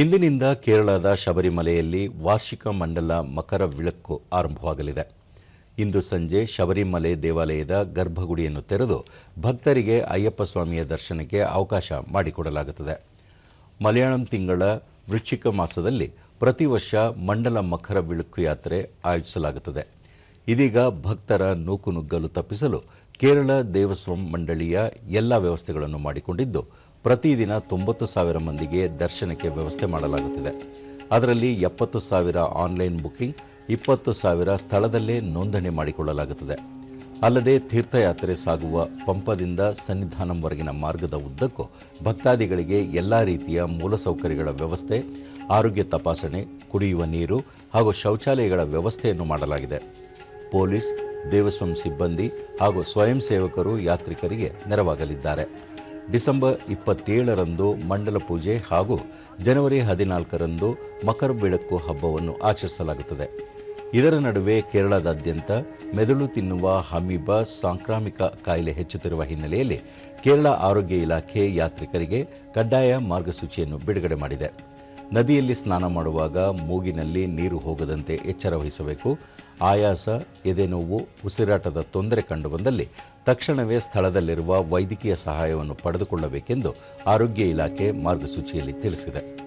ಇಂದಿನಿಂದ ಕೇರಳದ ಶಬರಿಮಲೆಯಲ್ಲಿ ವಾರ್ಷಿಕ ಮಂಡಲ ಮಕರ ವಿಳಕ್ಕು ಆರಂಭವಾಗಲಿದೆ. ಇಂದು ಸಂಜೆ ಶಬರಿಮಲೆ ದೇವಾಲಯದ ಗರ್ಭಗುಡಿಯನ್ನು ತೆರೆದು ಭಕ್ತರಿಗೆ ಅಯ್ಯಪ್ಪ ಸ್ವಾಮಿಯ ದರ್ಶನಕ್ಕೆ ಅವಕಾಶ ಮಾಡಿಕೊಡಲಾಗುತ್ತದೆ. ಮಲಯಾಳಂ ತಿಂಗಳ ವೃಶ್ಚಿಕ ಮಾಸದಲ್ಲಿ ಪ್ರತಿ ವರ್ಷ ಮಂಡಲ ಮಕರ ವಿಳಕ್ಕು ಯಾತ್ರೆ ಆಯೋಜಿಸಲಾಗುತ್ತದೆ. ಇದೀಗ ಭಕ್ತರ ನೂಕುನುಗ್ಗಲು ತಪ್ಪಿಸಲು ಕೇರಳ ದೇವಸ್ವಂ ಮಂಡಳಿಯ ಎಲ್ಲ ವ್ಯವಸ್ಥೆಗಳನ್ನು ಮಾಡಿಕೊಂಡಿದ್ದು, ಪ್ರತಿದಿನ ತೊಂಬತ್ತು ಸಾವಿರ ಮಂದಿಗೆ ದರ್ಶನಕ್ಕೆ ವ್ಯವಸ್ಥೆ ಮಾಡಲಾಗುತ್ತಿದೆ. ಅದರಲ್ಲಿ ಎಪ್ಪತ್ತು ಸಾವಿರ ಆನ್ಲೈನ್ ಬುಕ್ಕಿಂಗ್ ಇಪ್ಪತ್ತು ಸಾವಿರ ಸ್ಥಳದಲ್ಲೇ ನೋಂದಣಿ ಮಾಡಿಕೊಳ್ಳಲಾಗುತ್ತದೆ. ಅಲ್ಲದೆ ತೀರ್ಥಯಾತ್ರೆ ಸಾಗುವ ಪಂಪದಿಂದ ಸನ್ನಿಧಾನಂವರೆಗಿನ ಮಾರ್ಗದ ಉದ್ದಕ್ಕೂ ಭಕ್ತಾದಿಗಳಿಗೆ ಎಲ್ಲ ರೀತಿಯ ಮೂಲಸೌಕರ್ಯಗಳ ವ್ಯವಸ್ಥೆ, ಆರೋಗ್ಯ ತಪಾಸಣೆ, ಕುಡಿಯುವ ನೀರು ಹಾಗೂ ಶೌಚಾಲಯಗಳ ವ್ಯವಸ್ಥೆಯನ್ನು ಮಾಡಲಾಗಿದೆ. ಪೊಲೀಸ್ ದೇವಸ್ವಂ ಸಿಬ್ಬಂದಿ ಹಾಗೂ ಸ್ವಯಂ ಸೇವಕರು ಯಾತ್ರಿಕರಿಗೆ ನೆರವಾಗಲಿದ್ದಾರೆ. ಡಿಸೆಂಬರ್ ಇಪ್ಪತ್ತೇಳರಂದು ಮಂಡಲ ಪೂಜೆ ಹಾಗೂ ಜನವರಿ ಹದಿನಾಲ್ಕರಂದು ಮಕರ ಬೆಳಕು ಹಬ್ಬವನ್ನು ಆಚರಿಸಲಾಗುತ್ತದೆ. ಇದರ ನಡುವೆ ಕೇರಳದಾದ್ಯಂತ ಮೆದುಳು ತಿನ್ನುವ ಹಮೀಬಾ ಸಾಂಕ್ರಾಮಿಕ ಕಾಯಿಲೆ ಹೆಚ್ಚುತ್ತಿರುವ ಹಿನ್ನೆಲೆಯಲ್ಲಿ ಕೇರಳ ಆರೋಗ್ಯ ಇಲಾಖೆ ಯಾತ್ರಿಕರಿಗೆ ಕಡ್ಡಾಯ ಮಾರ್ಗಸೂಚಿಯನ್ನು ಬಿಡುಗಡೆ ಮಾಡಿದೆ. ನದಿಯಲ್ಲಿ ಸ್ನಾನ ಮಾಡುವಾಗ ಮೂಗಿನಲ್ಲಿ ನೀರು ಹೋಗದಂತೆ ಎಚ್ಚರ ವಹಿಸಬೇಕು. ಆಯಾಸ ಎದೆನೋವು ಉಸಿರಾಟದ ತೊಂದರೆ ಕಂಡುಬಂದಲ್ಲಿ ತಕ್ಷಣವೇ ಸ್ಥಳದಲ್ಲಿರುವ ವೈದ್ಯಕೀಯ ಸಹಾಯವನ್ನು ಪಡೆದುಕೊಳ್ಳಬೇಕೆಂದು ಆರೋಗ್ಯ ಇಲಾಖೆ ಮಾರ್ಗಸೂಚಿಯಲ್ಲಿ ತಿಳಿಸಿದೆ.